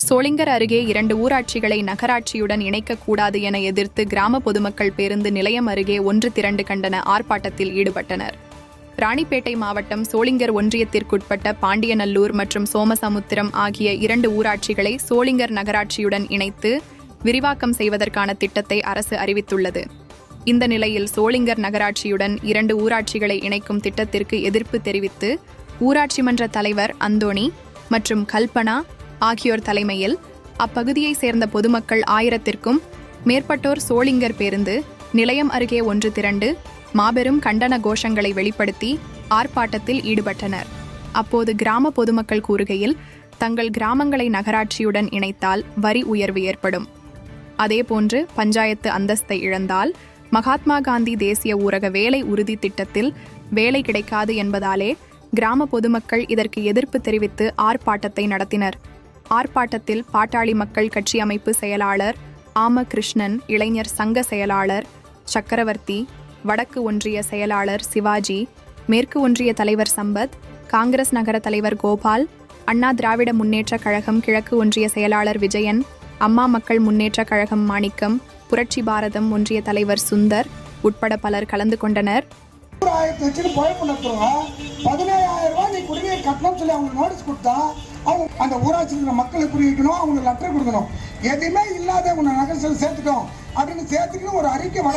சோளிங்கர் அருகே இரண்டு ஊராட்சிகளை நகராட்சியுடன் இணைக்கக்கூடாது என எதிர்த்து கிராம பொதுமக்கள் பேருந்து நிலையம் அருகே ஒன்று திரண்டு கண்டன ஆர்ப்பாட்டத்தில் ஈடுபட்டனர். ராணிப்பேட்டை மாவட்டம் சோளிங்கர் ஒன்றியத்திற்குட்பட்ட பாண்டியநல்லூர் மற்றும் சோமசமுத்திரம் ஆகிய இரண்டு ஊராட்சிகளை சோளிங்கர் நகராட்சியுடன் இணைத்து விரிவாக்கம் செய்வதற்கான திட்டத்தை அரசு அறிவித்துள்ளது. இந்த நிலையில் சோளிங்கர் நகராட்சியுடன் இரண்டு ஊராட்சிகளை இணைக்கும் திட்டத்திற்கு எதிர்ப்பு தெரிவித்து ஊராட்சி மன்ற தலைவர் அந்தோணி மற்றும் கல்பனா ஆகியோர் தலைமையில் அப்பகுதியை சேர்ந்த பொதுமக்கள் ஆயிரத்திற்கும் மேற்பட்டோர் சோளிங்கர் பேருந்து நிலையம் அருகே ஒன்று திரண்டு மாபெரும் கண்டன கோஷங்களை வெளிப்படுத்தி ஆர்ப்பாட்டத்தில் ஈடுபட்டனர். அப்போது கிராம பொதுமக்கள் கூறுகையில் தங்கள் கிராமங்களை நகராட்சியுடன் இணைத்தால் வரி உயர்வு ஏற்படும். அதேபோன்று பஞ்சாயத்து அந்தஸ்தை இழந்தால் மகாத்மா காந்தி தேசிய ஊரக வேலை உறுதி திட்டத்தில் வேலை கிடைக்காது என்பதாலே கிராம பொதுமக்கள் இதற்கு எதிர்ப்பு தெரிவித்து ஆர்ப்பாட்டத்தை நடத்தினர். ஆர்ப்பாட்டத்தில் பாட்டாளி மக்கள் கட்சி அமைப்பு செயலாளர் ஆம கிருஷ்ணன் இளைஞர் சங்க செயலாளர் சக்கரவர்த்தி வடக்கு ஒன்றிய செயலாளர் சிவாஜி மேற்கு ஒன்றிய தலைவர் சம்பத் காங்கிரஸ் நகர தலைவர் கோபால் அண்ணா திராவிட முன்னேற்றக் கழகம் கிழக்கு ஒன்றிய செயலாளர் விஜயன் அம்மா மக்கள் முன்னேற்றக் கழகம் மாணிக்கம் புரட்சி பாரதம் ஒன்றிய தலைவர் சுந்தர் உட்பட பலர் கலந்து கொண்டனர். பதினேழாயிரம் ரூபாய் நீ குடிநீர் கட்டணும்னு சொல்லி அவங்க நோட்டீஸ் கொடுத்தா அவங்க அந்த ஊராட்சியில் இருக்கிற மக்களை புரிவிக்கணும் அவங்க லெட்டர் கொடுக்கணும். எதுவுமே இல்லாத உன்னை நகரத்தில் சேர்த்துட்டோம். அப்படின்னு சேர்த்துக்கணும் ஒரு அறிக்கை வர